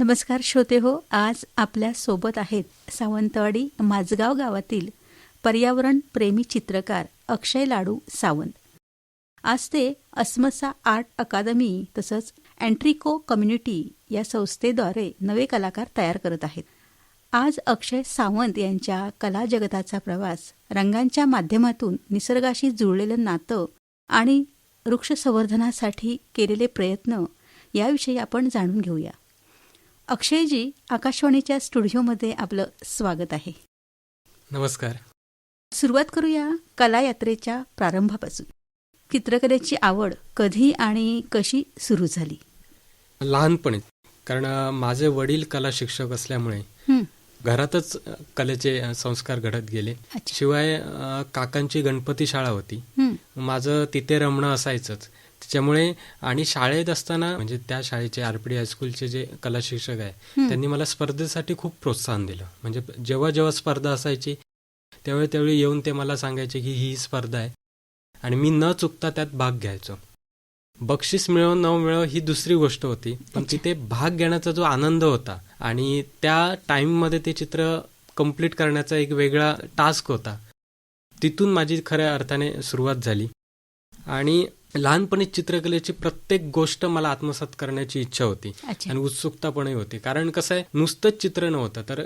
नमस्कार श्रोते हो आज आपल्यासोबत आहेत सावंतवाडी माझगाव गावातील पर्यावरण प्रेमी चित्रकार अक्षय लाडू सावंत. आज ते अस्मसा आर्ट अकादमी तसंच अँट्रिको कम्युनिटी या संस्थेद्वारे नवे कलाकार तयार करत आहेत. आज अक्षय सावंत यांच्या कला जगताचा प्रवास रंगांच्या माध्यमातून निसर्गाशी जुळलेलं नातं आणि वृक्ष संवर्धनासाठी केलेले प्रयत्न याविषयी आपण जाणून घेऊया. अक्षयजी आकाशवाणीच्या स्टुडिओमध्ये आपलं स्वागत आहे. नमस्कार. सुरुवात करूया कला यात्रेच्या प्रारंभापासून. चित्रकलेची आवड कधी आणि कशी सुरू झाली? लहानपणी कारण माझे वडील कला शिक्षक असल्यामुळे घरातच कलेचे संस्कार घडत गेले. शिवाय काकांची गणपती शाळा होती. माझं तिथे रमणं असायचंच. त्याच्यामुळे आणि शाळेत असताना म्हणजे त्या शाळेचे आरपीडी हायस्कूलचे जे कला शिक्षक आहे. त्यांनी मला स्पर्धेसाठी खूप प्रोत्साहन दिलं. म्हणजे जेव्हा जेव्हा स्पर्धा असायची त्यावेळी त्यावेळी येऊन ते मला सांगायचे की ही स्पर्धा आहे आणि मी न चुकता त्यात भाग घ्यायचो. बक्षीस मिळव न मिळव ही दुसरी गोष्ट होती. पण. तिथे भाग घेण्याचा जो आनंद होता आणि त्या टाइममध्ये ते चित्र कंप्लीट करण्याचा एक वेगळा टास्क होता. तिथून माझी खऱ्या अर्थाने सुरुवात झाली. आणि लहानपणी चित्रकलेची प्रत्येक गोष्ट मला आत्मसात करण्याची इच्छा होती आणि उत्सुकतापणे होती. कारण कसं आहे नुसतंच चित्र नव्हतं. तर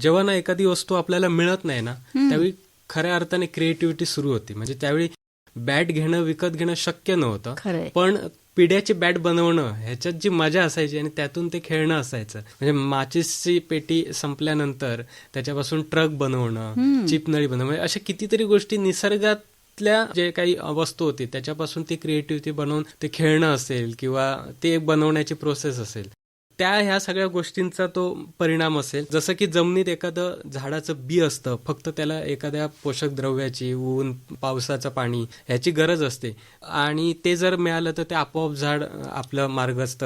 जेव्हा ना एखादी वस्तू आपल्याला मिळत नाही ना. त्यावेळी खऱ्या अर्थाने क्रिएटिव्हिटी सुरू होती. म्हणजे त्यावेळी बॅट घेणं विकत घेणं शक्य नव्हतं. पण पिढ्याची बॅट बनवणं ह्याच्यात जी मजा असायची आणि त्यातून ते खेळणं असायचं. म्हणजे माचीसची पेटी संपल्यानंतर त्याच्यापासून ट्रक बनवणं. चिपनळी बनवणं म्हणजे अशा कितीतरी गोष्टी निसर्गातल्या जे काही वस्तू होती त्याच्यापासून ती क्रिएटिव्हिटी बनवून ते खेळणं असेल किंवा ते बनवण्याची प्रोसेस असेल त्या ह्या सगळ्या गोष्टींचा तो परिणाम असेल. जसं की जमिनीत एखादं झाडाचं बी असतं फक्त त्याला एखाद्या पोषक द्रव्याची ऊन पावसाचं पाणी ह्याची गरज असते. आणि ते जर मिळालं तर ते आपोआप झाड आपलं मार्गस्थ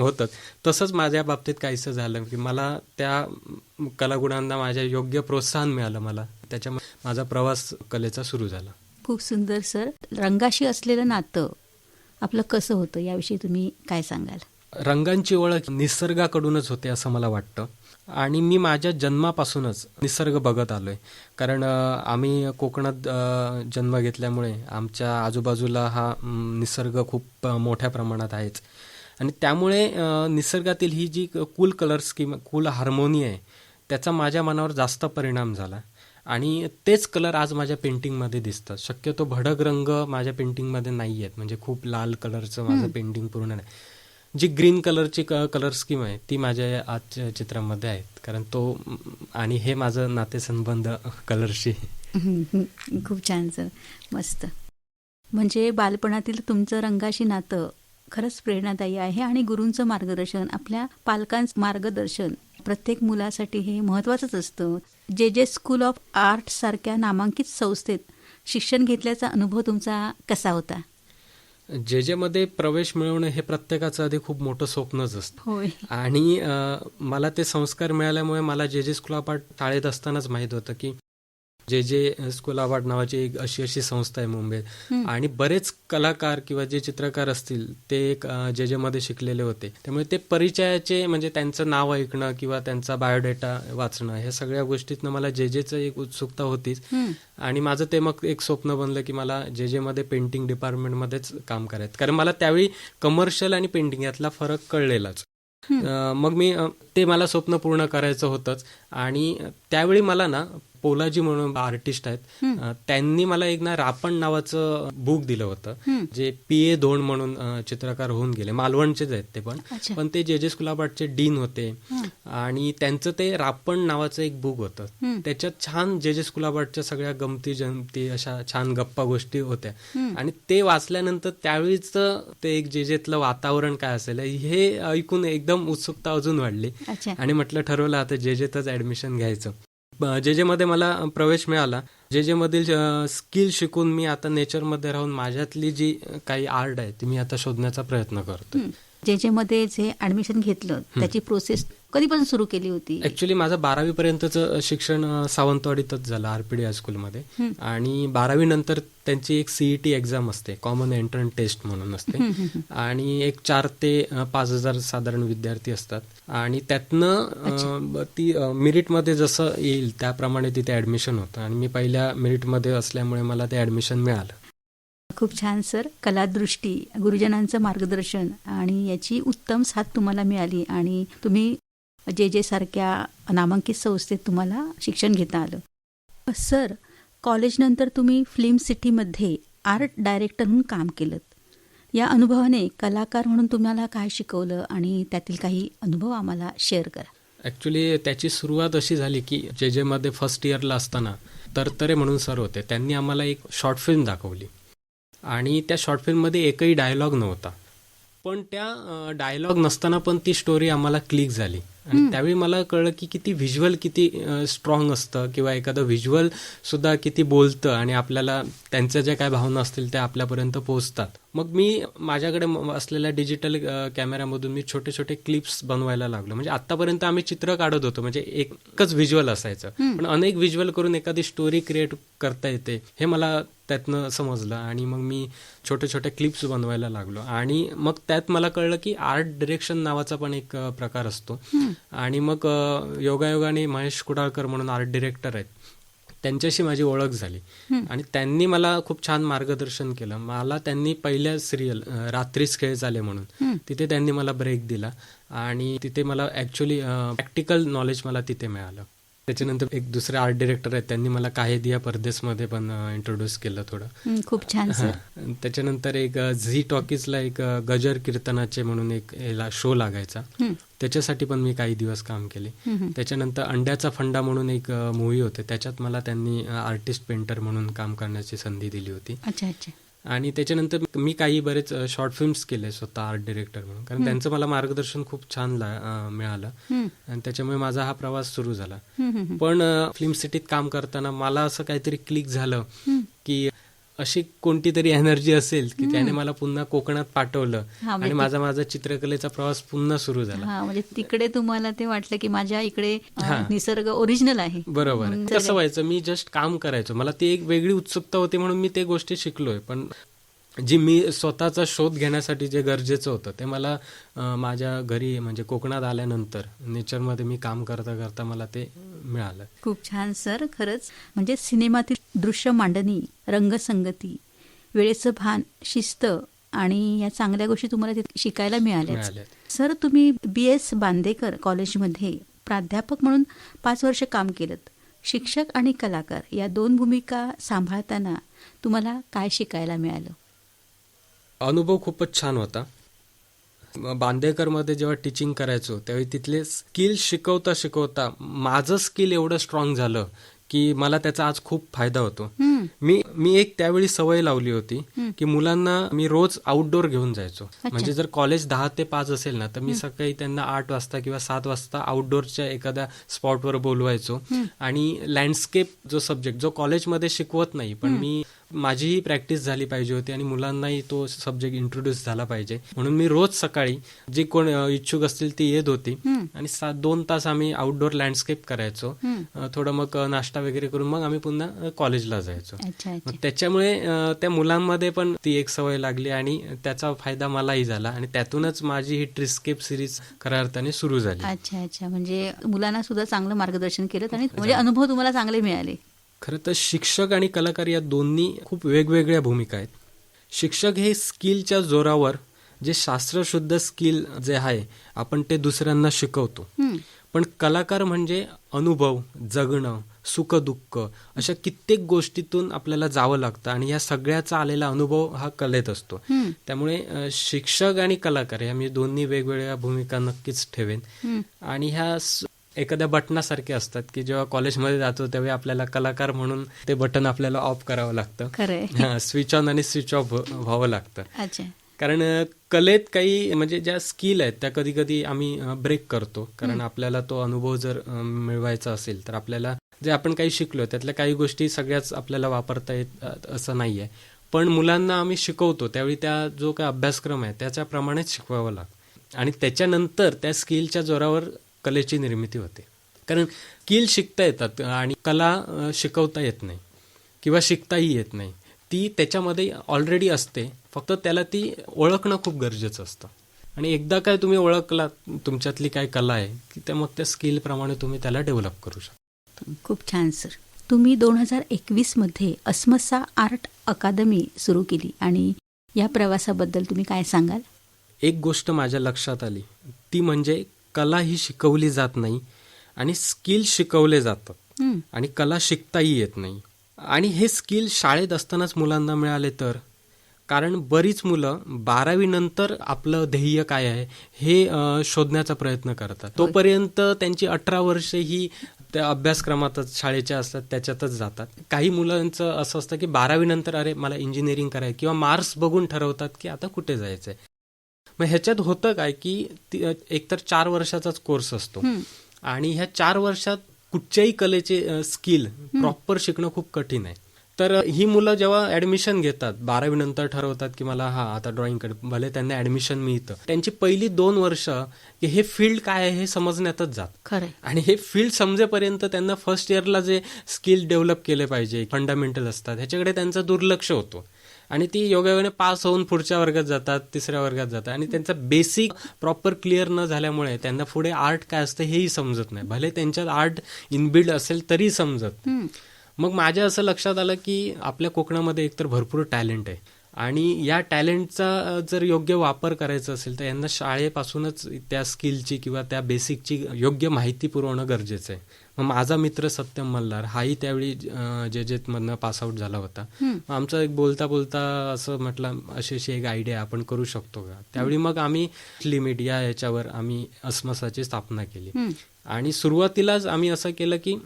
होतं. तसंच माझ्या बाबतीत काहीसं झालं की मला त्या कलागुणांना माझ्या योग्य प्रोत्साहन मिळालं मला. त्याच्यामुळे माझा प्रवास कलेचा सुरू झाला. खूप सुंदर सर. रंगाशी असलेलं नातं आपलं कसं होतं? याविषयी तुम्ही काय सांगाल? रंगांची ओळख निसर्गाकडूनच होते असं मला वाटतं. आणि मी माझ्या जन्मापासूनच निसर्ग बघत आलोय. कारण आम्ही कोकणात जन्म घेतल्यामुळे आमच्या आजूबाजूला हा निसर्ग खूप मोठ्या प्रमाणात आहेच. आणि त्यामुळे निसर्गातील ही जी कूल कलर्स किंवा कूल हार्मोनी आहे त्याचा माझ्या मनावर जास्त परिणाम झाला. आणि तेच कलर आज माझ्या पेंटिंगमध्ये दिसतात. शक्यतो भडक रंग माझ्या पेंटिंगमध्ये नाही आहेत म्हणजे खूप लाल कलरचं माझं पेंटिंग पूर्ण नाही. जी ग्रीन कलरची कलर स्कीम आहे ती माझ्या आजच्या चित्रामध्ये आहेत. कारण तो आणि हे माझं नातेसंबंध कलरशी. खूप छान सर. मस्त. म्हणजे बालपणातील तुमचं रंगाशी नातं खरंच प्रेरणादायी आहे आणि गुरूंचं मार्गदर्शन आपल्या पालकांचं मार्गदर्शन प्रत्येक मुलासाठी हे महत्त्वाचंच असतं. जे जे स्कूल ऑफ आर्ट सारख्या नामांकित संस्थेत शिक्षण घेतल्याचा अनुभव तुमचा कसा होता? जे जे मध्ये प्रवेश मिळवणं हे प्रत्येकाचं आधी खूप मोठं स्वप्नच असतं. आणि मला ते संस्कार मिळाल्यामुळे मला जे जे स्कूल ऑफ आर्ट शाळेत असतानाच माहीत होतं की जे जे स्कूल आर्ट नावाची एक अशी अशी संस्था आहे मुंबईत. आणि बरेच कलाकार किंवा जे चित्रकार असतील ते एक जे जे मध्ये शिकलेले होते. त्यामुळे ते परिचयाचे म्हणजे त्यांचं नाव ऐकणं किंवा त्यांचा बायोडेटा वाचणं ह्या सगळ्या गोष्टीतनं मला जे जेचं एक उत्सुकता होतीच. आणि माझं ते मग एक स्वप्न बनलं की मला जे जे मध्ये पेंटिंग डिपार्टमेंटमध्येच काम करायचं. कारण मला त्यावेळी कमर्शियल आणि पेंटिंग यातला फरक कळलेलाच. मग मी ते मला स्वप्न पूर्ण करायचं होतंच. आणि त्यावेळी मला ना पोलाजी म्हणून आर्टिस्ट आहेत. त्यांनी मला एक ना रापण नावाचं बुक दिलं होतं. जे पी ए धोंड म्हणून चित्रकार होऊन गेले. मालवणचेच आहेत ते पण. पण ते जे जे स्कूल ऑफ आर्टचे डीन होते. आणि त्यांचं ते रापण नावाचं एक बुक होतं. त्याच्यात छान जे जे स्कूल ऑफ आर्टच्या सगळ्या गमती जमती अशा छान गप्पा गोष्टी होत्या. आणि ते वाचल्यानंतर त्यावेळीच ते एक जे जेतलं वातावरण काय असेल हे ऐकून एकदम उत्सुकता अजून वाढली. आणि म्हटलं ठरवलं आता जे जेतच ऍडमिशन घ्यायचं. जे जे मध्ये मला प्रवेश मिळाला. जे जे मधील स्किल शिकून मी आता नेचरमध्ये राहून माझ्यातली जी काही आर्ट आहे ती मी आता शोधण्याचा प्रयत्न करतो. जे जे मध्ये जे ऍडमिशन घेतलं त्याची प्रोसेस कधीपासून सुरू केली होती. ऍक्च्युली माझं बारावी पर्यंतचं शिक्षण सावंतवाडीतच झालं आरपीडी हायस्कूलमध्ये आणि बारावी नंतर त्यांची एक सीईटी एक्झाम असते कॉमन एंट्रन्स टेस्ट म्हणून असते. आणि एक चार ते पाच हजार साधारण विद्यार्थी असतात. आणि त्यातनं ती मेरिटमध्ये जसं येईल त्याप्रमाणे तिथे ऍडमिशन होतं. आणि मी पहिल्या मेरिटमध्ये असल्यामुळे मला ते ऍडमिशन मिळालं. खूप छान सर. कलादृष्टी गुरुजनांचं मार्गदर्शन आणि याची उत्तम साथ तुम्हाला मिळाली. आणि तुम्ही जे जे सारख्या नामांकित संस्थेत तुम्हाला शिक्षण घेता आलं. सर कॉलेजनंतर तुम्ही फिल्म सिटीमध्ये आर्ट डायरेक्टर म्हणून काम केलं या अनुभवाने कलाकार म्हणून तुम्हाला काय शिकवलं आणि त्यातील काही अनुभव आम्हाला शेअर करा. ऍक्च्युली त्याची सुरुवात अशी झाली की जे जे मध्ये फर्स्ट इयरला असताना तरतरे म्हणून सर होते. त्यांनी आम्हाला एक शॉर्ट फिल्म दाखवली. आणि त्या शॉर्ट फिल्ममध्ये एकही डायलॉग नव्हता. पण त्या डायलॉग नसताना पण ती स्टोरी आम्हाला क्लिक झाली. आणि त्यावेळी मला कळलं की किती व्हिज्युअल किती स्ट्रॉंग असतं किंवा एखादं व्हिज्युअल सुद्धा किती बोलतं आणि आपल्याला त्यांच्या ज्या काय भावना असतील त्या आपल्यापर्यंत पोहोचतात. मग मी माझ्याकडे असलेल्या डिजिटल कॅमेऱ्यामधून मी छोटे छोटे क्लिप्स बनवायला लागलो. म्हणजे आतापर्यंत आम्ही चित्र काढत होतो. म्हणजे एकच व्हिज्युअल असायचं. पण अनेक व्हिज्युअल करून एखादी स्टोरी क्रिएट करता येते हे मला त्यातनं समजलं. आणि मग मी छोटे छोटे क्लिप्स बनवायला लागलो. आणि मग त्यात मला कळलं की आर्ट डिरेक्शन नावाचा पण एक प्रकार असतो. आणि मग योगायोगाने महेश कुडाळकर म्हणून आर्ट डिरेक्टर आहेत. त्यांच्याशी माझी ओळख झाली. आणि त्यांनी मला खूप छान मार्गदर्शन केलं. मला त्यांनी पहिल्या सिरियल रात्रीच खेळ झाले म्हणून तिथे त्यांनी मला ब्रेक दिला. आणि तिथे मला ऍक्च्युली प्रॅक्टिकल नॉलेज मला तिथे मिळालं. त्याच्यानंतर एक दुसरे आर्ट डिरेक्टर आहेत त्यांनी मला काही दिया परदेसमध्ये पण इंट्रोड्यूस केलं थोडं. खूप छान हा. त्याच्यानंतर एक झी टॉकीजला एक गजर कीर्तनाचे म्हणून एक शो लागायचा. त्याच्यासाठी पण मी काही दिवस काम केले. त्याच्यानंतर अंड्याचा फंडा म्हणून एक मूवी होते. त्याच्यात मला त्यांनी आर्टिस्ट पेंटर म्हणून काम करण्याची संधी दिली होती. अच्छा अच्छा. आणि त्याच्यानंतर मी काही बरेच शॉर्ट फिल्म्स केले स्वतः आर्ट डिरेक्टर म्हणून. कारण त्यांचं मला मार्गदर्शन खूप छान मिळालं. आणि त्याच्यामुळे माझा हा प्रवास सुरू झाला. पण फिल्म सिटीत काम करताना मला असं काहीतरी क्लिक झालं की अशी कोणती तरी एनर्जी असेल की त्याने मला पुन्हा कोकणात पाठवलं म्हणजे आणि माझा माझा चित्रकलेचा प्रवास पुन्हा सुरू झाला. हा म्हणजे तिकडे तुम्हाला ते वाटलं की माझ्या इकडे. निसर्ग ओरिजिनल आहे. बरोबर. कसं व्हायचं? मी जस्ट काम करायचो. मला ती एक वेगळी उत्सुकता होती म्हणून मी ते गोष्टी शिकलोय. पण जी मी स्वतःचा शोध घेण्यासाठी जे गरजेचं होतं ते मला माझ्या घरी म्हणजे कोकणात आल्यानंतर नेचरमध्ये मी काम करता करता मला ते मिळालं. खूप छान सर. खरंच म्हणजे सिनेमातील दृश्य मांडणी रंगसंगती वेळेचं भान शिस्त आणि या चांगल्या गोष्टी तुम्हाला शिकायला मिळाल्या मिळाल्या सर तुम्ही बी एस बांदेकर कॉलेजमध्ये प्राध्यापक म्हणून पाच वर्ष काम केलं शिक्षक आणि कलाकार या दोन भूमिका सांभाळताना तुम्हाला काय शिकायला मिळालं? अनुभव खूपच छान होता. बांदेकरमध्ये जेव्हा टीचिंग करायचो त्यावेळी तिथले स्किल शिकवता शिकवता माझं स्किल एवढं स्ट्रॉंग झालं की मला त्याचा आज खूप फायदा होतो. मी मी एक त्यावेळी सवय लावली होती की मुलांना मी रोज आउटडोर घेऊन जायचो. म्हणजे जर कॉलेज दहा ते पाच असेल ना तर मी सकाळी त्यांना आठ वाजता किंवा सात वाजता आउटडोरच्या एखाद्या स्पॉटवर बोलवायचो. आणि लँडस्केप जो सब्जेक्ट जो कॉलेजमध्ये शिकवत नाही पण मी माझीही प्रॅक्टिस झाली पाहिजे होती आणि मुलांनाही तो सब्जेक्ट इंट्रोड्यूस झाला पाहिजे. म्हणून मी रोज सकाळी जी कोण इच्छुक असतील ती येत होती. आणि सात दोन तास आम्ही आउटडोर लँडस्केप करायचो. थोडं मग नाश्ता वगैरे करून मग आम्ही पुन्हा कॉलेजला जायचो. मग त्याच्यामुळे त्या मुलांमध्ये पण ती एक सवय लागली आणि त्याचा फायदा मलाही झाला आणि त्यातूनच माझी ही ट्रिस्केप सिरीज खऱ्या अर्थाने सुरू झाली. अच्छा अच्छा. म्हणजे मुलांना सुद्धा चांगलं मार्गदर्शन केलं आणि म्हणजे अनुभव तुम्हाला चांगले मिळाले. खरं तर शिक्षक आणि कलाकार या दोन्ही खूप वेगवेगळ्या भूमिका आहेत. शिक्षक हे स्किलच्या जोरावर जे शास्त्रशुद्ध स्किल जे आहे आपण ते दुसऱ्यांना शिकवतो. पण कलाकार म्हणजे अनुभव जगणं सुख दुःख अशा कित्येक गोष्टीतून आपल्याला जावं लागतं आणि या सगळ्याचा आलेला अनुभव हा कलेत असतो. त्यामुळे शिक्षक आणि कलाकार या मी दोन्ही वेगवेगळ्या भूमिका नक्कीच ठेवेन. आणि ह्या एखाद्या बटनासारखे असतात की जेव्हा कॉलेजमध्ये जातो त्यावेळी आपल्याला कलाकार म्हणून ते बटन आपल्याला ऑफ करावं लागतं. स्विच ऑन आणि स्विच ऑफ व्हावं लागतं. कारण कलेत काही म्हणजे ज्या स्किल आहेत त्या कधी कधी आम्ही ब्रेक करतो. कारण आपल्याला तो अनुभव जर मिळवायचा असेल तर आपल्याला जे आपण काही शिकलो त्यातल्या काही गोष्टी सगळ्याच आपल्याला वापरता येत असं नाहीये. पण मुलांना आम्ही शिकवतो त्यावेळी त्या जो काय अभ्यासक्रम आहे त्याच्याप्रमाणेच शिकवावं लागतं. आणि त्याच्यानंतर त्या स्किलच्या जोरावर कलेची निर्मिती होते. कारण स्किल शिकता येतात आणि कला शिकवता येत नाही किंवा शिकताही येत नाही. ती त्याच्यामध्ये ऑलरेडी असते. फक्त त्याला ती ओळखणं खूप गरजेचं असतं. आणि एकदा काय तुम्ही ओळखला तुमच्यातली काय कला आहे की त्या मग त्या स्किलप्रमाणे तुम्ही त्याला डेव्हलप करू शकता. खूप छान सर तुम्ही दोन हजार एकवीसमध्ये अस्मसा आर्ट अकादमी सुरू केली आणि या प्रवासाबद्दल तुम्ही काय सांगाल? एक गोष्ट माझ्या लक्षात आली. ती म्हणजे कला ही शिकवली जात नाही आणि स्किल शिकवले जातात. आणि कला शिकताही येत नाही. आणि हे स्किल शाळेत असतानाच मुलांना मिळाले तर? कारण बरीच मुलं बारावी नंतर आपलं ध्येय काय आहे हे शोधण्याचा प्रयत्न करतात. तोपर्यंत त्यांची अठरा वर्षे ही त्या अभ्यासक्रमातच शाळेच्या असतात त्याच्यातच जातात. काही मुलांचं असं असतं की बारावी नंतर अरे मला इंजिनिअरिंग करायचं किंवा मार्क्स बघून ठरवतात की आता कुठे जायचंय. मग ह्याच्यात होतं काय की एकतर चार वर्षाचाच कोर्स असतो. आणि ह्या चार वर्षात कुठच्याही कलेचे स्किल प्रॉपर शिकणं खूप कठीण आहे. तर ही मुलं जेव्हा ऍडमिशन घेतात बारावी नंतर ठरवतात की मला हा आता ड्रॉइंगकडे भले त्यांना ऍडमिशन मिळतं. त्यांची पहिली दोन वर्ष की हे फील्ड काय आहे हे समजण्यातच जात. आणि हे फील्ड समजेपर्यंत त्यांना फर्स्ट इयरला जे स्किल डेव्हलप केले पाहिजे फंडामेंटल असतात ह्याच्याकडे त्यांचं दुर्लक्ष होतो. आणि ती योगायोगाने पास होऊन पुढच्या वर्गात जातात तिसऱ्या वर्गात जातात. आणि त्यांचा बेसिक प्रॉपर क्लिअर न झाल्यामुळे त्यांना पुढे आर्ट काय असतं हेही समजत नाही. भले त्यांच्यात आर्ट इनबिल्ड असेल तरी समजत. मग माझ्या असं लक्षात आलं की आपल्या कोकणामध्ये एकतर भरपूर टॅलेंट आहे. आणि या टॅलेंटचा जर योग्य वापर करायचा असेल तर यांना शाळेपासूनच त्या स्किलची किंवा त्या बेसिकची योग्य माहिती पुरवणं गरजेचं आहे. मग माझा मित्र सत्यम मल्हार हाही त्यावेळी जे जे मधनं पासआउट झाला होता. आमचं एक बोलता बोलता असं म्हटलं अशी अशी एक आयडिया आपण करू शकतो का? त्यावेळी मग आम्ही लिमिट या ह्याच्यावर आम्ही अस्मसाची स्थापना केली. आणि सुरुवातीलाच आम्ही असं केलं की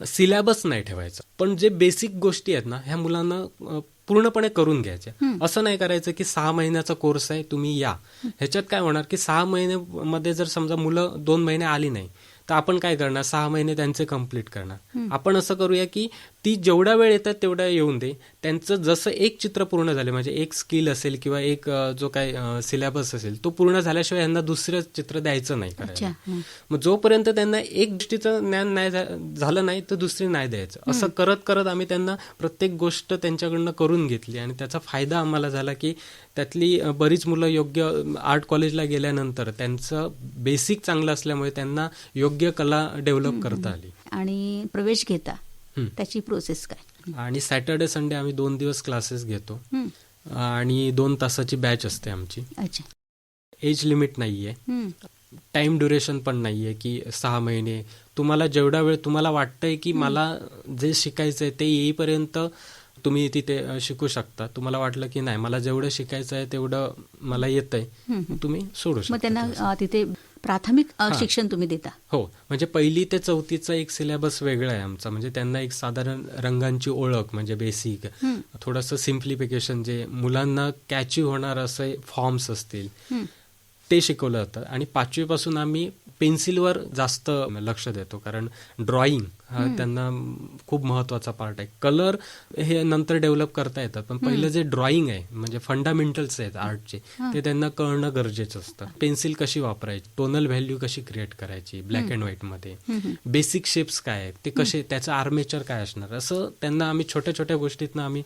सिलेबस नाही ठेवायचा. पण जे बेसिक गोष्टी आहेत ना ह्या मुलांना पूर्णपणे करून घ्यायच्या. असं नाही करायचं की सहा महिन्याचा कोर्स आहे तुम्ही या. ह्याच्यात काय होणार की सहा महिन्यामध्ये जर समजा मुलं दोन महिने आली नाही तर आपण काय करणार? सहा महिने त्यांचे कंप्लीट करणार. आपण असं करूया की ती जेवढा वेळ येतात तेवढा येऊन दे. त्यांचं जसं एक चित्र पूर्ण झाले म्हणजे एक स्किल असेल किंवा एक जो काय सिलेबस असेल तो पूर्ण झाल्याशिवाय यांना दुसरं चित्र द्यायचं नाही करायला. मग जोपर्यंत त्यांना एक गोष्टीचं ज्ञान नाही झालं नाही तर दुसरी नाही द्यायचं. असं करत करत आम्ही त्यांना प्रत्येक गोष्ट त्यांच्याकडनं करून घेतली आणि त्याचा फायदा आम्हाला झाला की त्यातली बरीच मुलं योग्य आर्ट कॉलेजला गेल्यानंतर त्यांचं बेसिक चांगलं असल्यामुळे त्यांना योग्य कला डेव्हलप करता आली. आणि प्रवेश घेता. त्याची प्रोसेस काय? आणि सॅटर्डे संडे आम्ही दोन दिवस क्लासेस घेतो. आणि दोन तासाची बॅच असते आमची. अच्छा. एज लिमिट नाहीये. टाइम ड्युरेशन पण नाहीये की सहा महिने. तुम्हाला जेवढा वेळ तुम्हाला वाटतंय की मला जे शिकायचंय ते येईपर्यंत तुम्ही तिथे शिकू शकता. तुम्हाला वाटलं की नाही मला जेवढं शिकायचं आहे तेवढं मला येतंय. हं, हं. तुम्ही सोडू मग शकता त्यांना तिथे प्राथमिक. शिक्षण तुम्ही देता. हो म्हणजे पहिली ते चौथीचा एक सिलेबस वेगळा आहे आमचा. म्हणजे त्यांना एक साधारण रंगांची ओळख म्हणजे बेसिक थोडंसं सिम्प्लिफिकेशन जे मुलांना कॅची होणार असे फॉर्म्स असतील. ते शिकवलं जातं. आणि पाचवीपासून आम्ही पेन्सिलवर जास्त लक्ष देतो. कारण ड्रॉइंग हा त्यांना खूप महत्त्वाचा पार्ट आहे. कलर हे नंतर डेव्हलप करता येतात पण पहिलं जे ड्रॉइंग आहे म्हणजे फंडामेंटल्स आहेत आर्टचे ते त्यांना कळणं गरजेचं असतं. पेन्सिल कशी वापरायची टोनल व्हॅल्यू कशी क्रिएट करायची ब्लॅक अँड व्हाईटमध्ये. बेसिक शेप्स काय आहेत ते कसे त्याचं आर्मेचर काय असणार? असं त्यांना आम्ही छोट्या छोट्या गोष्टीतनं आम्ही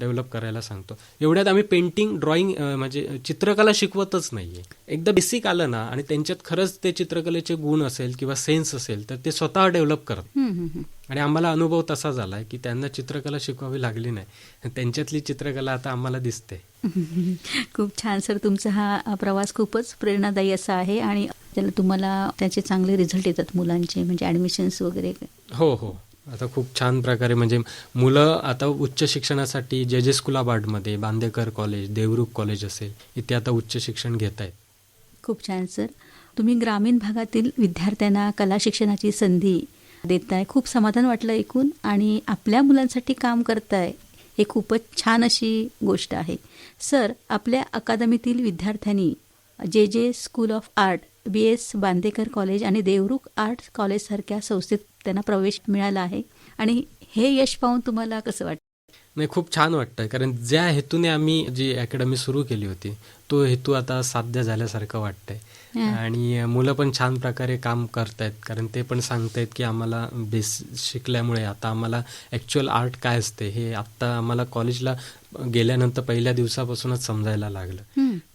डेव्हलप करायला सांगतो. एवढ्यात आम्ही पेंटिंग ड्रॉइंग म्हणजे चित्रकला शिकवतच नाहीये. एकदा बेसिक आलं ना आणि त्यांच्यात खरंच ते चित्रकलेचे गुण असेल किंवा सेन्स असेल तर ते स्वतः डेव्हलप हं. आणि आम्हाला अनुभव तसा झालाय की त्यांना चित्रकला शिकवावी लागली नाही. त्यांच्यातली चित्रकला आता आम्हाला दिसते. खूप छान सर. तुमचा हा प्रवास खूपच प्रेरणादायी असा आहे आणि त्याला तुम्हाला त्याचे चांगले रिझल्ट येतात मुलांचे म्हणजे ॲडमिशन्स वगैरे. हो हो. आता खूप छान प्रकारे म्हणजे मुलं आता उच्च शिक्षणासाठी जे जे स्कुलाबाडमध्ये बांदेकर कॉलेज देवरुख कॉलेज असेल इथे आता उच्च शिक्षण घेत आहेत. खूप छान सर. तुम्ही ग्रामीण भागातील विद्यार्थ्यांना कला शिक्षणाची संधी देताय. खूप समाधान वाटलं ऐकून आणि आपल्या मुलांसाठी काम करताय हे खूपच छान अशी गोष्ट आहे. सर आपल्या अकादमीतील विद्यार्थ्यांनी जे जे school of art B S Bandekar college आणि देवरुख आर्ट कॉलेजसारख्या संस्थेत त्यांना प्रवेश मिळाला आहे आणि हे यश पाहून तुम्हाला कसं वाटतं? नाही खूप छान वाटतं कारण ज्या हेतूने आम्ही जी अकॅडमी सुरू केली होती तो हेतू आता साध्य झाल्यासारखं वाटतंय. आणि मुलं पण छान प्रकारे काम करतायत. कारण ते पण सांगतायत की आम्हाला बेस शिकल्यामुळे आता आम्हाला ॲक्च्युअल आर्ट काय असते हे आत्ता आम्हाला कॉलेजला गेल्यानंतर पहिल्या दिवसापासूनच समजायला लागलं.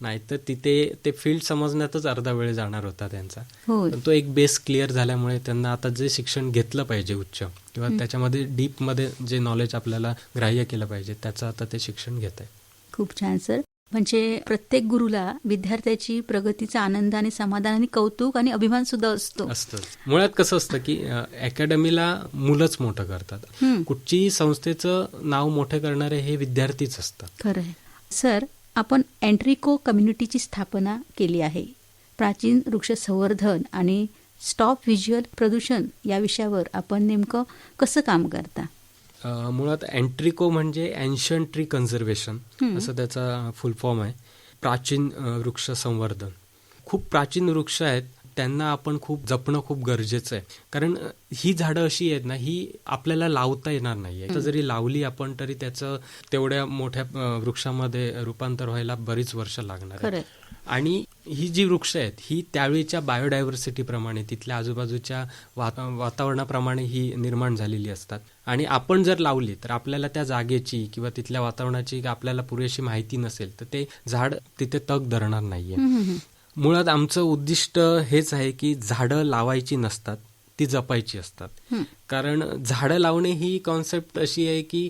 नाहीतर तिथे ते फील्ड समजण्यातच अर्धा वेळ जाणार होता त्यांचा. पण तो एक बेस क्लिअर झाल्यामुळे त्यांना आता जे शिक्षण घेतलं पाहिजे उच्च किंवा त्याच्यामध्ये डीपमध्ये जे नॉलेज आपल्याला ग्राह्य केलं पाहिजे त्याचं आता ते शिक्षण घेत आहे खूप छान सर म्हणजे प्रत्येक गुरुला विद्यार्थ्याची प्रगतीचा आनंद आणि समाधान आणि कौतुक आणि अभिमान सुद्धा असतो. असतं. मुळात कसं असतं की अकॅडमीला मुलंच मोठं करतात. हं. कुठच्याही संस्थेचं नाव मोठं करणारे हे विद्यार्थीच असतात. खरं सर आपण एन्ट्रिको कम्युनिटीची स्थापना केली आहे. प्राचीन वृक्ष संवर्धन आणि स्टॉप व्हिज्युअल प्रदूषण या विषयावर आपण नेमकं कसं काम करता? मुळात अँट्रिको म्हणजे अँशंट ट्री कन्झर्वेशन. असं त्याचा फुल फॉर्म आहे प्राचीन वृक्ष संवर्धन खूप प्राचीन वृक्ष आहेत त्यांना आपण खूप जपणं खूप गरजेचं आहे कारण ही झाडं अशी आहेत ना ही आपल्याला लावता येणार नाहीये तर जरी लावली आपण तरी त्याचं तेवढ्या मोठ्या वृक्षामध्ये रूपांतर व्हायला बरीच वर्ष लागणार. आहे. आणि ही जी वृक्ष आहेत ही त्यावेळीच्या बायोडायव्हर्सिटीप्रमाणे तिथल्या आजूबाजूच्या वाता वातावरणाप्रमाणे ही निर्माण झालेली असतात. आणि आपण जर लावली तर आपल्याला त्या जागेची किंवा तिथल्या वातावरणाची आपल्याला पुरेशी माहिती नसेल तर ते झाड तिथे तग धरणार नाहीये. मुळात आमचं उद्दिष्ट हेच आहे की झाडं लावायची नसतात. ती जपायची असतात. कारण झाडं लावणे ही कॉन्सेप्ट अशी आहे की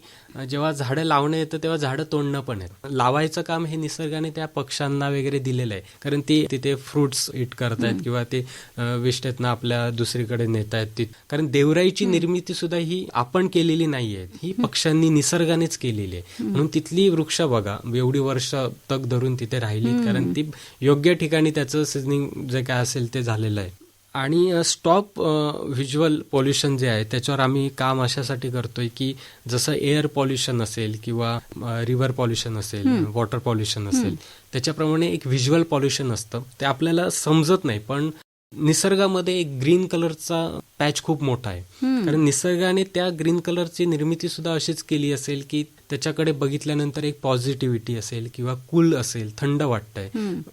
जेव्हा झाडं लावणं येतं तेव्हा झाडं तोडणं पण आहे लावायचं काम हे निसर्गाने त्या पक्ष्यांना वगैरे दिलेलं आहे. कारण ते तिथे फ्रुट्स इट करतायत किंवा ते वेस्ट आहेत ना आपल्या दुसरीकडे नेत आहेत ती. कारण देवराईची निर्मिती सुद्धा ही आपण केलेली नाहीये. ही पक्ष्यांनी निसर्गानेच केलेली आहे. म्हणून तिथली वृक्ष बघा. एवढी वर्ष तग धरून तिथे राहिली कारण ती योग्य ठिकाणी त्याचं सिजनिंग जे काय असेल ते झालेलं आहे. आणि स्टॉप व्हिज्युअल पॉल्युशन जे आहे त्याच्यावर आम्ही काम अशासाठी करतोय की जसं एअर पॉल्युशन असेल किंवा रिव्हर पॉल्युशन असेल वॉटर पॉल्युशन असेल त्याच्याप्रमाणे एक व्हिज्युअल पॉल्युशन असतं. ते आपल्याला समजत नाही पण निसर्गामध्ये एक ग्रीन कलरचा पॅच खूप मोठा आहे. कारण निसर्गाने त्या ग्रीन कलरची निर्मिती सुद्धा अशीच केली असेल की त्याच्याकडे बघितल्यानंतर एक पॉझिटिव्हिटी असेल किंवा कूल असेल थंड वाटतंय.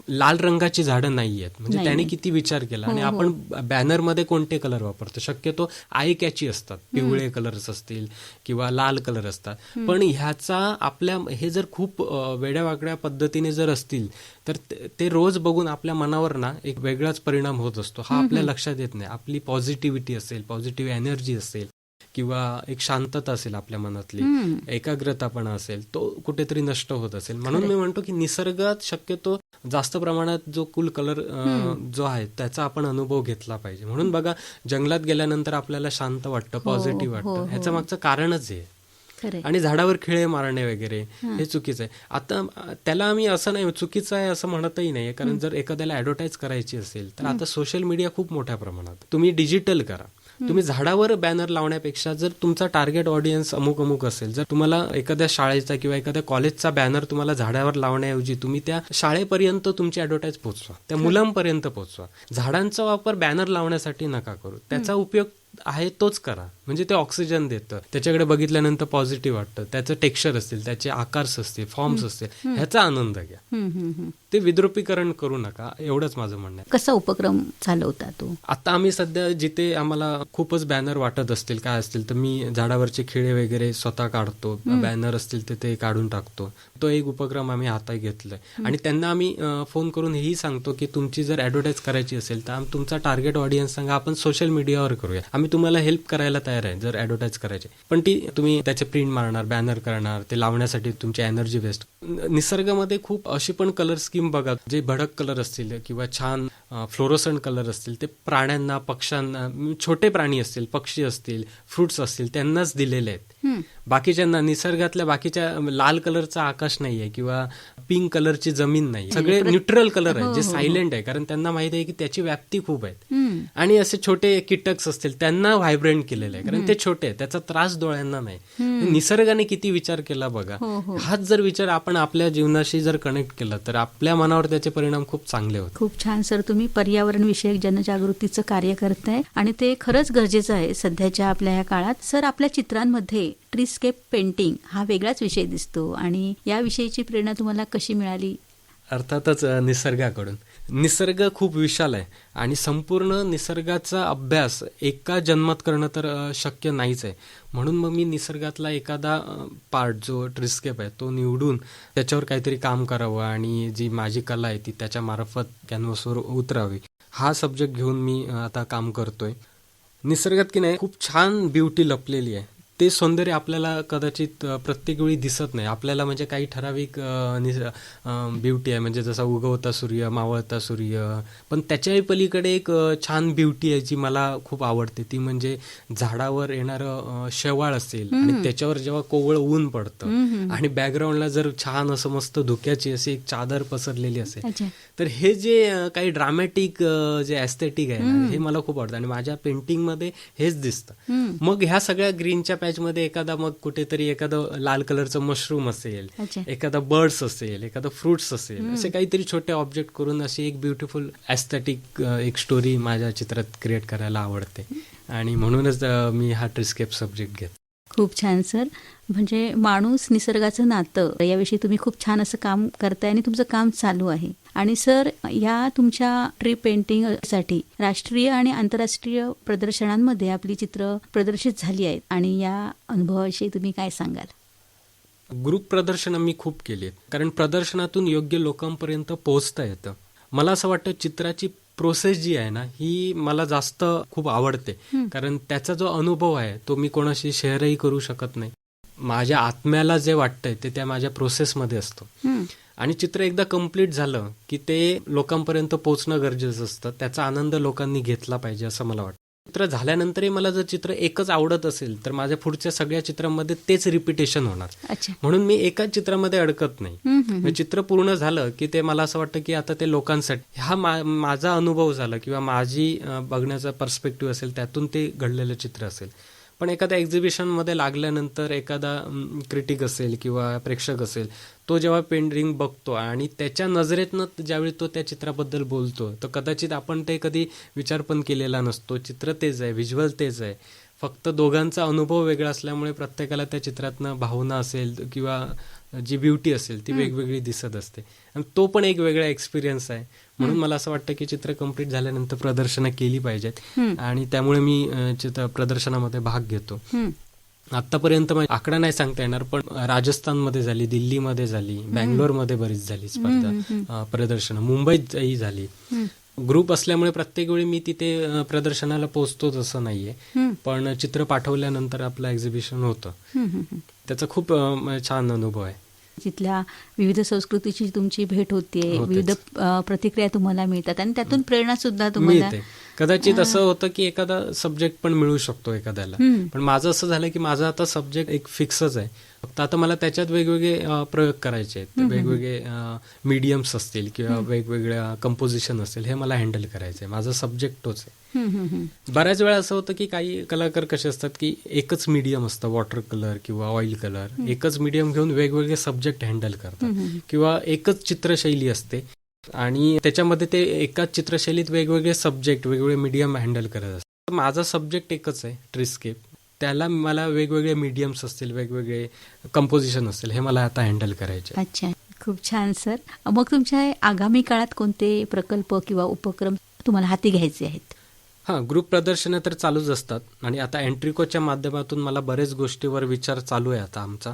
लाल रंगाची झाडं नाही आहेत. म्हणजे त्याने. किती विचार केला. आणि हो, हो. आपण बॅनरमध्ये कोणते कलर वापरतो? शक्यतो आय कॅची असतात. पिवळे कलर्स असतील किंवा लाल कलर असतात. पण ह्याचा आपल्या हे जर खूप वेड्यावाकड्या पद्धतीने जर असतील तर ते रोज बघून आपल्या मनावर ना एक वेगळाच परिणाम होत असतो. हा आपल्या लक्षात येत नाही. आपली पॉझिटिव्हिटी असेल पॉझिटिव्ह एनर्जी असेल किंवा एक शांतता असेल आपल्या मनातली हं. एकाग्रतापणा असेल तो कुठेतरी नष्ट होत असेल. म्हणून मी म्हणतो की निसर्गात शक्यतो जास्त प्रमाणात जो कुल कलर जो आहे त्याचा आपण अनुभव घेतला पाहिजे. म्हणून बघा जंगलात गेल्यानंतर आपल्याला शांत वाटतं पॉझिटिव्ह हो, वाटतं. हो. ह्याचं मागचं कारणच आहे. आणि झाडावर खिळे मारणे वगैरे हे चुकीचं आहे. आता त्याला आम्ही असं नाही चुकीचं आहे असं म्हणतही नाहीये कारण जर एखाद्याला ऍडव्हर्टाईज करायची असेल तर आता सोशल मीडिया खूप मोठ्या प्रमाणात. तुम्ही डिजिटल करा. तुम्ही झाडावर बॅनर लावण्यापेक्षा जर तुमचा टार्गेट ऑडियन्स अमुक अमुक असेल जर तुम्हाला एखाद्या शाळेचा किंवा एखाद्या कॉलेजचा बॅनर तुम्हाला झाडावर लावण्याऐवजी तुम्ही त्या शाळेपर्यंत तुमची ऍडव्हर्टाईज पोहोचवा त्या मुलांपर्यंत पोहोचवा. झाडांचा वापर बॅनर लावण्यासाठी नका करू. त्याचा उपयोग आहे तोच करा. म्हणजे ते ऑक्सिजन देतं. त्याच्याकडे बघितल्यानंतर पॉझिटिव्ह वाटतं. त्याचं टेक्स्चर असतील त्याचे आकार्स असतील फॉर्म्स असतील ह्याचा आनंद घ्या. ते विद्रुपीकरण करू नका एवढंच माझं म्हणणं आहे. कसा उपक्रम चालवता तो? आता आम्ही सध्या जिथे आम्हाला खूपच बॅनर वाटत असतील काय असतील तर मी झाडावरचे खिळे वगैरे स्वतः काढतो बॅनर असतील तर ते काढून टाकतो. तो एक उपक्रम आम्ही हातात घेतलाय. आणि त्यांना आम्ही फोन करून हेही सांगतो की तुमची जर ऍडव्हर्टाईज करायची असेल तर तुमचा टार्गेट ऑडियन्स सांगा आपण सोशल मीडियावर करूया. आम्ही तुम्हाला हेल्प करायला तयार आहे जर ऍडव्हर्टाईज करायचे. पण ती तुम्ही त्याचे प्रिंट मारणार बॅनर करणार ते लावण्यासाठी तुमची एनर्जी वेस्ट निसर्गामध्ये खूप अशी पण कलर स्कीम बघा जे भडक कलर असतील किंवा छान फ्लोरोसंट कलर असतील ते प्राण्यांना पक्ष्यांना छोटे प्राणी असतील पक्षी असतील फ्रुट्स असतील त्यांनाच दिलेले आहेत. बाकीच्यांना निसर्गातल्या बाकीच्या लाल कलरचा आकाश नाहीये किंवा पिंक कलरची जमीन नाही सगळे न्यूट्रल कलर आहेत जे सायलेंट आहे. कारण त्यांना माहिती आहे की त्याची व्याप्ती खूप आहेत. हं. आणि असे छोटे कीटक्स असतील त्यांना व्हायब्रंट केलेलं आहे. कारण ते छोटे आहेत त्याचा त्रास डोळ्यांना नाही. निसर्गाने किती विचार केला बघा. हो, हो. हाच जर विचार आपण आपल्या जीवनाशी जर कनेक्ट केला तर आपल्या मनावर त्याचे परिणाम खूप चांगले होतात. खूप छान सर. तुम्ही पर्यावरण विषयक जनजागृतीचं कार्य करताय आणि ते खरंच गरजेचं आहे सध्याच्या आपल्या या काळात. सर आपल्या चित्रांमध्ये ट्रीस्केप पेंटिंग हा वेगळाच विषय दिसतो आणि या विषयीची प्रेरणा तुम्हाला कशी मिळाली? अर्थातच निसर्गाकडून. निसर्ग खूप विशाल आहे आणि संपूर्ण निसर्गाचा अभ्यास एका जन्मात करणं तर शक्य नाहीच आहे. म्हणून मग मी निसर्गातला एखादा पार्ट जो ट्रिस्केप आहे तो निवडून त्याच्यावर काहीतरी काम करावं आणि जी माझी कला आहे ती त्याच्या मार्फत कॅनव्हसवर उतरावी. हा सब्जेक्ट घेऊन मी आता काम करतोय. निसर्गात की नाही खूप छान ब्युटी लपलेली आहे. ते सौंदर्य आपल्याला कदाचित प्रत्येक वेळी दिसत नाही. आपल्याला म्हणजे काही ठराविक ब्युटी आहे. म्हणजे जसा उगवता सूर्य मावळता सूर्य पण त्याच्याही पलीकडे एक छान ब्युटी आहे जी मला खूप आवडते. ती म्हणजे झाडावर येणारं शेवाळ असेल आणि त्याच्यावर जेव्हा कोवळ ऊन पडतं आणि बॅकग्राऊंडला जर छान असं मस्त धुक्याची अशी एक चादर पसरलेली असेल तर हे जे काही ड्रामॅटिक जे ॲस्थेटिक आहे हे मला खूप आवडतं. आणि माझ्या पेंटिंगमध्ये हेच दिसतं. मग ह्या सगळ्या ग्रीनच्या पॅच मध्ये एखादा मग कुठेतरी एखादं लाल कलरचं मशरूम असेल एखादा बर्ड्स असेल एखादा फ्रुट्स असेल असे काहीतरी छोटे ऑब्जेक्ट करून अशी एक ब्युटिफुल ॲस्थेटिक एक स्टोरी माझ्या चित्रात क्रिएट करायला आवडते. आणि म्हणूनच मी हा ट्रिस्केप सब्जेक्ट घेत. खूप छान सर. म्हणजे माणूस निसर्गाचं नातं याविषयी तुम्ही खूप छान असं काम करताय आणि तुमचं काम चालू आहे. आणि सर या तुमच्या ट्री पेंटिंगसाठी राष्ट्रीय आणि आंतरराष्ट्रीय प्रदर्शनांमध्ये आपली चित्र प्रदर्शित झाली आहेत. आणि या अनुभवाविषयी तुम्ही काय सांगाल? ग्रुप प्रदर्शनं मी खूप केली आहेत. कारण प्रदर्शनातून योग्य लोकांपर्यंत पोहोचता येतं. मला असं वाटतं चित्राची प्रोसेस जी आहे ना ही मला जास्त खूप आवडते. कारण त्याचा जो अनुभव आहे तो मी कोणाशी शेअरही करू शकत नाही. माझ्या आत्म्याला जे वाटतंय ते त्या माझ्या प्रोसेसमध्ये असतं. आणि चित्र एकदा कंप्लीट झालं की ते लोकांपर्यंत पोहोचणं गरजेचं असतं. त्याचा आनंद लोकांनी घेतला पाहिजे असं मला वाटतं. चित्र झाल्यानंतरही मला जर चित्र एकच आवडत असेल तर माझ्या पुढच्या सगळ्या चित्रांमध्ये तेच रिपिटेशन होणार. म्हणून मी एकाच चित्रामध्ये अडकत नाही. म्हणजे चित्र पूर्ण झालं की ते मला असं वाटतं की आता ते लोकांसाठी हा माझा अनुभव झाला किंवा माझी बघण्याचा पर्स्पेक्टिव्ह असेल त्यातून ते घडलेलं चित्र असेल. पण एखाद्या एक्झिबिशनमध्ये लागल्यानंतर एखादा क्रिटिक असेल किंवा प्रेक्षक असेल तो जेव्हा पेंटिंग बघतो आणि त्याच्या नजरेतनं ज्यावेळी तो त्या चित्राबद्दल बोलतो तर कदाचित आपण ते कधी विचार पण केलेला नसतो. चित्र तेच आहे व्हिज्युअल तेच आहे. फक्त दोघांचा अनुभव वेगळा असल्यामुळे प्रत्येकाला त्या चित्रातनं भावना असेल किंवा जी ब्युटी असेल ती वेगवेगळी दिसत असते. आणि तो पण एक वेगळा एक्सपिरियन्स आहे. म्हणून मला असं वाटतं की चित्र कंप्लीट झाल्यानंतर प्रदर्शनं केली पाहिजेत. आणि त्यामुळे मी चित्र प्रदर्शनामध्ये भाग घेतो. आतापर्यंत आकडा नाही सांगता येणार पण राजस्थानमध्ये झाली दिल्लीमध्ये झाली बँगलोरमध्ये बरीच झाली स्पर्धा प्रदर्शनं. मुंबईतही झाली. ग्रुप असल्यामुळे प्रत्येक वेळी मी तिथे प्रदर्शनाला पोहोचतोच असं नाहीये. पण चित्र पाठवल्यानंतर आपलं एक्झिबिशन होतं. त्याचा खूप छान अनुभव आहे. तिथल्या विविध संस्कृतीची तुमची भेट होतेच. विविध प्रतिक्रिया तुम्हाला मिळतात आणि त्यातून प्रेरणा सुद्धा तुम्हाला कदाचित असं होतं की एखादा सब्जेक्ट पण मिळू शकतो एखाद्याला. पण माझं असं झालं की माझा आता सब्जेक्ट एक फिक्सच आहे. फक्त आता मला त्याच्यात वेगवेगळे प्रयोग करायचे आहेत. वेगवेगळे मीडियम्स असतील किंवा वेगवेगळ्या कंपोजिशन असतील हे मला हँडल करायचं आहे माझा सब्जेक्ट तोच आहे. बऱ्याच वेळा असं होतं की काही कलाकार कसे असतात की एकच मीडियम असतं वॉटर कलर किंवा ऑइल कलर एकच मीडियम घेऊन वेगवेगळे सब्जेक्ट हँडल करतात. किंवा एकच चित्रशैली असते. आणि त्याच्यामध्ये ते एकाच चित्रशैलीत वेगवेगळे सब्जेक्ट वेगवेगळे मीडियम हँडल करत असतात. माझा सब्जेक्ट एकच आहे ट्रिस्केप त्याला मला वेगवेगळे मीडियम्स असतील वेगवेगळे कंपोजिशन असतील हे मला आता हँडल करायचे अच्छा. खूप छान सर मग तुमच्या आगामी काळात कोणते प्रकल्प किंवा उपक्रम तुम्हाला हाती घ्यायचे आहेत? हा ग्रुप प्रदर्शनं तर चालूच असतात. आणि आता एंट्रिकोच्या माध्यमातून मला बरेच गोष्टीवर विचार चालू आहे आता आमचा.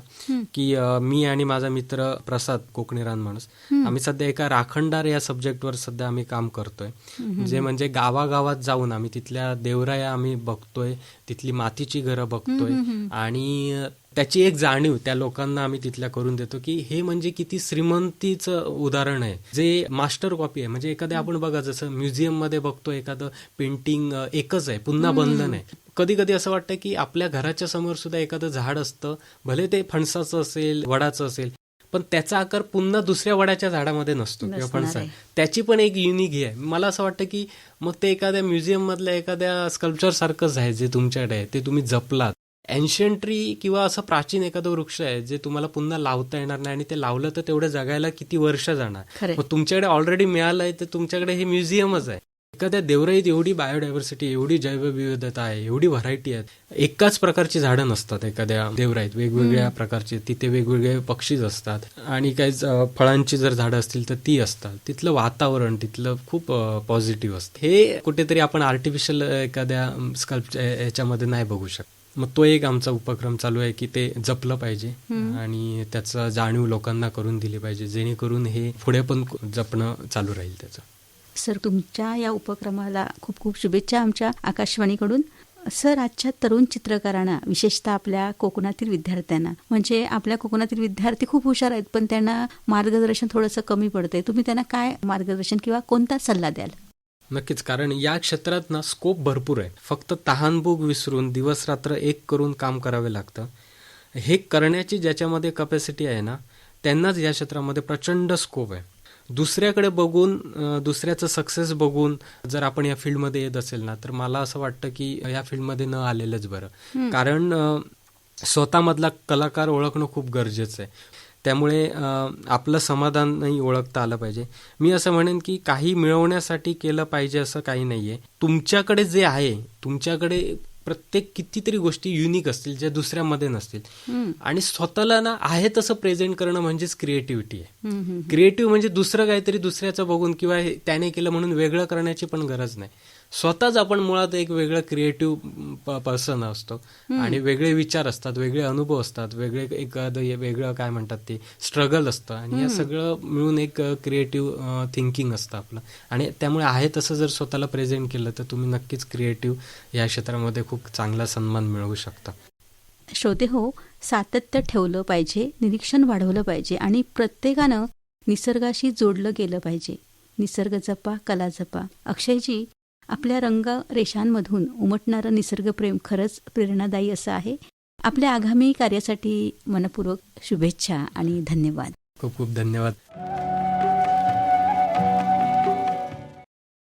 की अं, मी आणि माझा मित्र प्रसाद कोकणीरान माणूस आम्ही सध्या एका राखणदार या सब्जेक्टवर सध्या आम्ही काम करतोय. जे म्हणजे गावागावात जाऊन आम्ही तिथल्या देवराया आम्ही बघतोय तिथली मातीची घरं बघतोय. आणि त्याची एक जाणीव त्या लोकांना आम्ही तिथल्या करून देतो की हे म्हणजे किती श्रीमंतीचं उदाहरण आहे. जे मास्टर कॉपी आहे म्हणजे एखाद्या आपण बघा जसं म्युझियममध्ये बघतो एखादं पेंटिंग एकच आहे पुन्हा बनलं नाही कधी कधी असं वाटतं की आपल्या घराच्या समोर सुद्धा एखादं झाड असतं भले ते फणसाचं असेल वडाचं असेल पण त्याचा आकार पुन्हा दुसऱ्या वडाच्या झाडामध्ये नसतो किंवा फणसा आहे. त्याची पण एक युनिक हे आहे. मला असं वाटतं की मग ते एखाद्या म्युझियम मधल्या एखाद्या स्कल्पचर सारखंच आहे जे तुमच्याकडे आहे ते तुम्ही जपलात. एन्शियंट ट्री किंवा असं प्राचीन एखादं वृक्ष आहे जे तुम्हाला पुन्हा लावता येणार नाही आणि ते लावलं तर तेवढं जगायला किती वर्ष जाणार. मग तुमच्याकडे ऑलरेडी मिळालंय तर तुमच्याकडे हे म्युझियमच आहे. एखाद्या देवराईत एवढी बायोडायव्हर्सिटी एवढी जैवविविधता आहे एवढी व्हरायटी आहेत एकाच प्रकारची झाडं नसतात एखाद्या देवराईत. वेगवेगळ्या प्रकारची तिथे वेगवेगळे पक्षीच असतात आणि काही फळांची जर झाडं असतील तर ती असतात. तिथलं वातावरण तिथलं खूप पॉझिटिव्ह असतं. हे कुठेतरी आपण आर्टिफिशियल एखाद्या स्कल्प याच्यामध्ये नाही बघू शकत. मग तो एक आमचा उपक्रम चालू आहे की ते जपलं पाहिजे आणि त्याचं जाणीव लोकांना करून दिली पाहिजे जेणेकरून हे पुढे पण जपणं चालू राहील त्याचं. सर तुमच्या या उपक्रमाला खूप खूप शुभेच्छा आमच्या आकाशवाणीकडून. सर आजच्या तरुण चित्रकारांना विशेषतः आपल्या कोकणातील विद्यार्थ्यांना म्हणजे आपल्या कोकणातील विद्यार्थी खूप हुशार आहेत पण त्यांना मार्गदर्शन थोडंसं कमी पडतंय. तुम्ही त्यांना काय मार्गदर्शन किंवा कोणता सल्ला द्याल? नक्कीच. कारण या क्षेत्रात ना स्कोप भरपूर आहे. फक्त तहानभूक विसरून दिवस रात्र एक करून काम करावे लागतं. हे करण्याची ज्याच्यामध्ये कपॅसिटी आहे ना त्यांनाच या क्षेत्रामध्ये प्रचंड स्कोप आहे. दुसऱ्याकडे बघून दुसऱ्याचं सक्सेस बघून जर आपण या फील्डमध्ये येत असेल ना तर मला असं वाटतं की या फील्डमध्ये न आलेलंच बरं. कारण स्वतःमधला कलाकार ओळखणं खूप गरजेचं आहे. त्यामुळे आपलं समाधानही ओळखता आलं पाहिजे. मी असं म्हणेन की काही मिळवण्यासाठी केलं पाहिजे असं काही नाहीये. तुमच्याकडे जे आहे तुमच्याकडे प्रत्येक कितीतरी गोष्टी युनिक असतील ज्या दुसऱ्यामध्ये नसतील. आणि स्वतःला ना आहे तसं प्रेझेंट करणं म्हणजेच क्रिएटिव्हिटी आहे. क्रिएटिव्ह म्हणजे दुसरं काहीतरी दुसऱ्याचं बघून किंवा त्याने केलं म्हणून वेगळं करण्याची पण गरज नाही. स्वतःच आपण मुळात एक वेगळं क्रिएटिव्ह पर्सन असतो. आणि वेगळे विचार असतात वेगळे अनुभव असतात वेगळे एखादं हे वेगळं काय म्हणतात ते स्ट्रगल असतं. आणि हे सगळं मिळून एक क्रिएटिव्ह थिंकिंग असतं आपलं. आणि त्यामुळे आहे तसं जर स्वतःला प्रेझेंट केलं तर तुम्ही नक्कीच क्रिएटिव्ह या क्षेत्रामध्ये खूप चांगला सन्मान मिळवू शकता. श्रोते हो सातत्य ठेवलं पाहिजे निरीक्षण वाढवलं पाहिजे आणि प्रत्येकानं निसर्गाशी जोडलं गेलं पाहिजे. निसर्ग जपा कला जपा. अक्षयजी आपल्या रंग रेषांमधून उमटणारं निसर्गप्रेम खरंच प्रेरणादायी असं आहे. आपल्या आगामी कार्यासाठी मनपूर्वक शुभेच्छा आणि धन्यवाद. खूप खूप धन्यवाद.